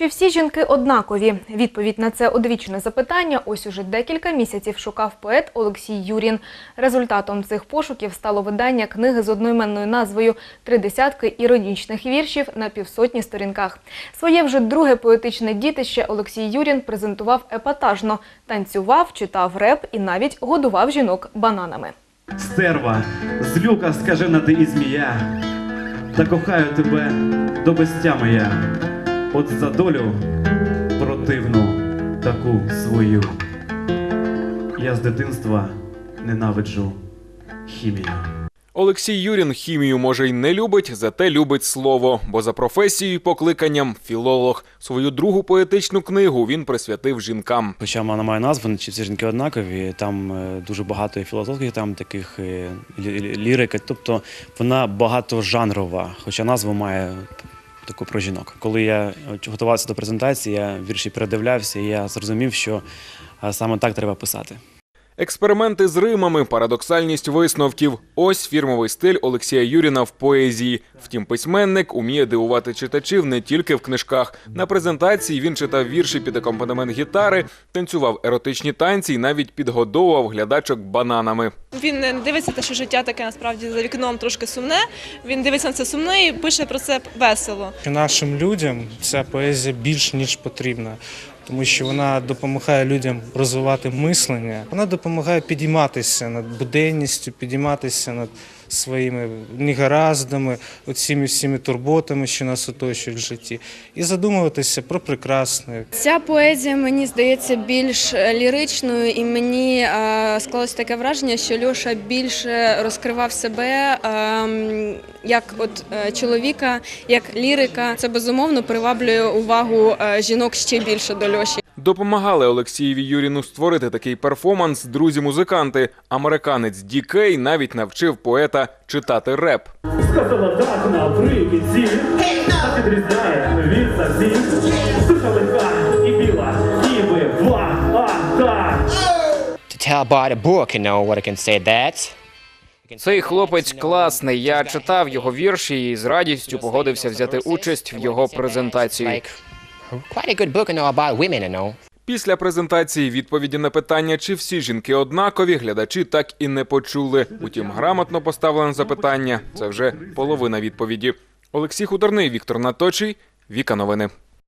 Чи всі жінки однакові? Відповідь на це одвічне запитання ось уже декілька місяців шукав поет Олексій Юрін. Результатом цих пошуків стало видання книги з одноіменною назвою Три десятки іронічних віршів на півсотні сторінках. Своє вже друге поетичне дітище Олексій Юрін презентував епатажно, танцював, читав реп і навіть годував жінок бананами. Стерва, злюка скажена ти і змія, та кохаю тебе до безтями я, от за долю противну таку свою. Я з дитинства ненавиджу хімію. Олексій Юрін хімію може й не любить, зате любить слово, бо за професією і покликанням філолог. Свою другу поетичну книгу він присвятив жінкам. Хоча вона має назву, чи всі жінки однакові, там е, дуже багато і філософських, там таких е, лі- лі- лірики. Тобто вона багатожанрова, хоча назву має таку про жінок. Коли я готувався до презентації, я вірші передивлявся, і я зрозумів, що саме так треба писати. Експерименти з римами, парадоксальність висновків. Ось фірмовий стиль Олексія Юріна в поезії. Втім, письменник уміє дивувати читачів не тільки в книжках. На презентації він читав вірші під акомпанемент гітари, танцював еротичні танці і навіть підгодовував глядачок бананами. Він не дивиться те, що життя таке насправді за вікном трошки сумне. Він дивиться на це сумне і пише про це весело. нашим людям ця поезія більш ніж потрібна, тому що вона допомагає людям розвивати мислення. Вона допомагає підійматися над буденністю, підійматися над своїми негараздами, оціми всіми турботами, що нас оточують в житті, і задумуватися про прекрасне, Ця поезія мені здається більш е, ліричною, і мені е, склалось таке враження, що Льоша більше розкривав себе ем, як от е, чоловіка, як лірика. Це безумовно приваблює увагу жінок ще більше до Льоші. Допомагали Олексієві Юріну створити такий перформанс друзі-музиканти. Американець Ді Кей навіть навчив поета читати реп. Сказала так на привіці, а підрізняє від сасів. Суша легка і біла, ніби вода. to tell by the book, you know what I can say that. Цей хлопець класний. Я читав його вірші і з радістю погодився взяти участь в його презентації. Quite a good book, you know, about women, you know. Після презентації відповіді на питання, чи всі жінки однакові, глядачі так і не почули. Утім, грамотно поставлене запитання це вже половина відповіді. Олексій Хуторний, Віктор Наточий, Віка Новини.